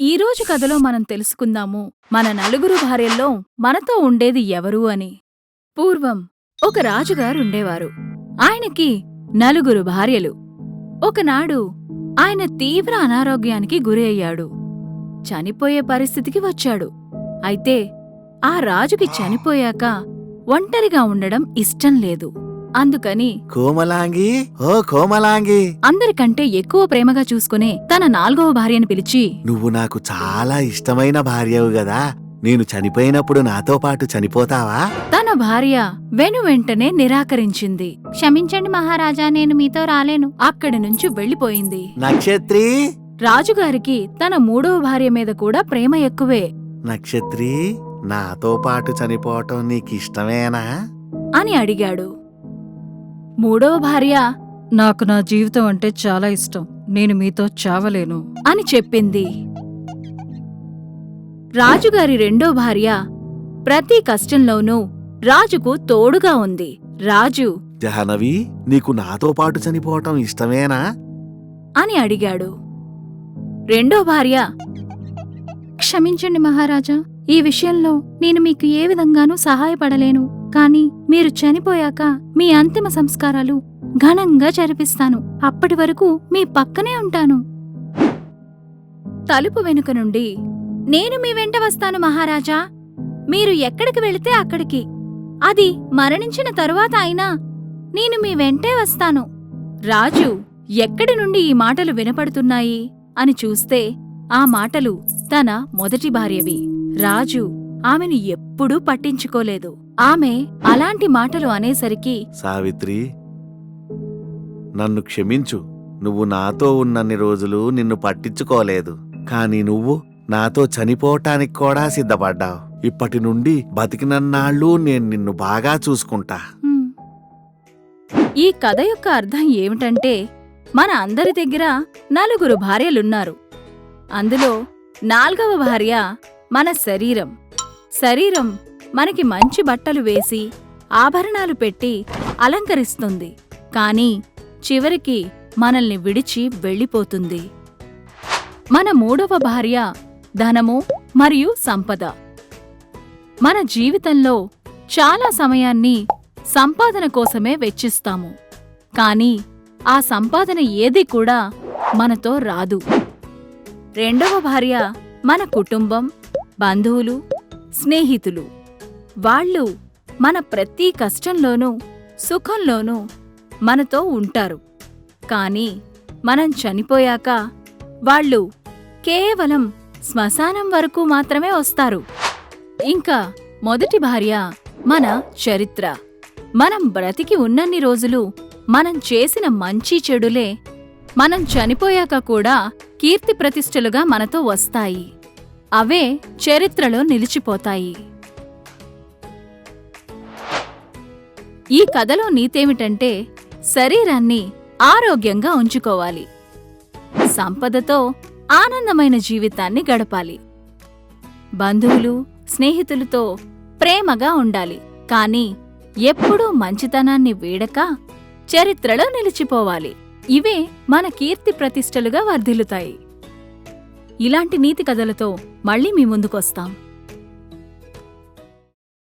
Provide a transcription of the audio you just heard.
ఈ రోజు కథలో మనం తెలుసుకుందాము మన నలుగురు భార్యల్లో మనతో ఉండేది ఎవరు అని. పూర్వం ఒక రాజుగారుండేవారు ఆయనకి నలుగురు భార్యలు. ఒకనాడు ఆయన తీవ్ర అనారోగ్యానికి గురి అయ్యాడు చనిపోయే పరిస్థితికి వచ్చాడు. అయితే ఆ రాజుకి చనిపోయాక ఒంటరిగా ఉండడం ఇష్టం లేదు. అందుకని కోమలాంగి ఓ కోమలాంగి. అందరికంటే ఎక్కువ ప్రేమగా చూసుకునే తన నాల్గవ భార్యను పిలిచి నువ్వు నాకు చాలా ఇష్టమైన భార్యవు గదా. నేను చనిపోయినప్పుడు నాతో పాటు చనిపోతావా? తన భార్య వెను వెంటనే నిరాకరించింది. క్షమించండి మహారాజా నేను మీతో రాలేను. అక్కడి నుంచి వెళ్ళిపోయింది నక్షత్రి? రాజుగారికి తన మూడవ భార్య మీద కూడా ప్రేమ ఎక్కువే. నక్షత్రి నాతో పాటు చనిపోవటం నీకిష్టమేనా? అని అడిగాడు. మూడవ భార్య. నాకు నా జీవితం అంటే చాలా ఇష్టం. నేను మీతో చావలేను. అని చెప్పింది. రాజుగారి రెండో భార్య ప్రతి కష్టంలోనూ రాజుకు తోడుగా ఉంది. రాజు జాహ్నవి నీకు నాతో పాటు చనిపోవటం ఇష్టమేనా? అని అడిగాడు. రెండో భార్య క్షమించండి మహారాజా ఈ విషయంలో నేను మీకు ఏ విధంగానూ సహాయపడలేను. కాని మీరు చనిపోయాక మీ అంతిమ సంస్కారాలు ఘనంగా జరిపిస్తాను. అప్పటి వరకు మీ పక్కనే ఉంటాను. తలుపు వెనుక నుండి నేను మీ వెంట వస్తాను మహారాజా. మీరు ఎక్కడికి వెళితే అక్కడికి. అది మరణించిన తరువాత అయినా నేను మీ వెంటే వస్తాను. రాజు ఎక్కడి నుండి ఈ మాటలు వినపడుతున్నాయి? అని చూస్తే ఆ మాటలు తన మొదటి భార్యవి. రాజు ఆమెను ఎప్పుడూ పట్టించుకోలేదు. ఆమె అలాంటి మాటలు అనేసరికి సావిత్రి నన్ను క్షమించు. నువ్వు నాతో ఉన్నన్ని రోజులు నిన్ను పట్టించుకోలేదు. కాని నువ్వు నాతో చనిపోవటానికి కూడా సిద్ధపడ్డావు. ఇప్పటి నుండి బతికినన్నాళ్ళు నేను నిన్ను బాగా చూసుకుంటా. ఈ కథ యొక్క అర్థం ఏమిటంటే మన అందరి దగ్గర నలుగురు భార్యలున్నారు. అందులో నాల్గవ భార్య మన శరీరం. శరీరం మనకి మంచి బట్టలు వేసి ఆభరణాలు పెట్టి అలంకరిస్తుంది. కానీ చివరికి మనల్ని విడిచి వెళ్ళిపోతుంది. మన మూడవ భార్య ధనము మరియు సంపద. మన జీవితంలో చాలా సమయాన్ని సంపాదన కోసమే వెచ్చిస్తాము. కానీ ఆ సంపాదన ఏది కూడా మనతో రాదు. రెండవ భార్య మన కుటుంబం బంధువులు స్నేహితులు. వాళ్ళు మన ప్రతి కష్టంలోనూ సుఖంలోనూ మనతో ఉంటారు. కానీ మనం చనిపోయాక వాళ్ళు కేవలం శ్మశానం వరకు మాత్రమే వస్తారు. ఇంకా మొదటి భార్య మన చరిత్ర. మనం బ్రతికి ఉన్నన్ని రోజులు మనం చేసిన మంచి చెడులే మనం చనిపోయాక కూడా కీర్తి ప్రతిష్టలుగా మనతో వస్తాయి. అవే చరిత్రలో నిలిచిపోతాయి. ఈ కథలో నీతేమిటంటే శరీరాన్ని ఆరోగ్యంగా ఉంచుకోవాలి. సంపదతో ఆనందమైన జీవితాన్ని గడపాలి. బంధువులు స్నేహితులతో ప్రేమగా ఉండాలి. కాని ఎప్పుడూ మంచితనాన్ని వీడక చరిత్రలో నిలిచిపోవాలి. ఇవే మన కీర్తి ప్రతిష్టలుగా వర్ధిల్లుతాయి. ఇలాంటి నీతి కథలతో మళ్ళీ మీ ముందుకొస్తాం.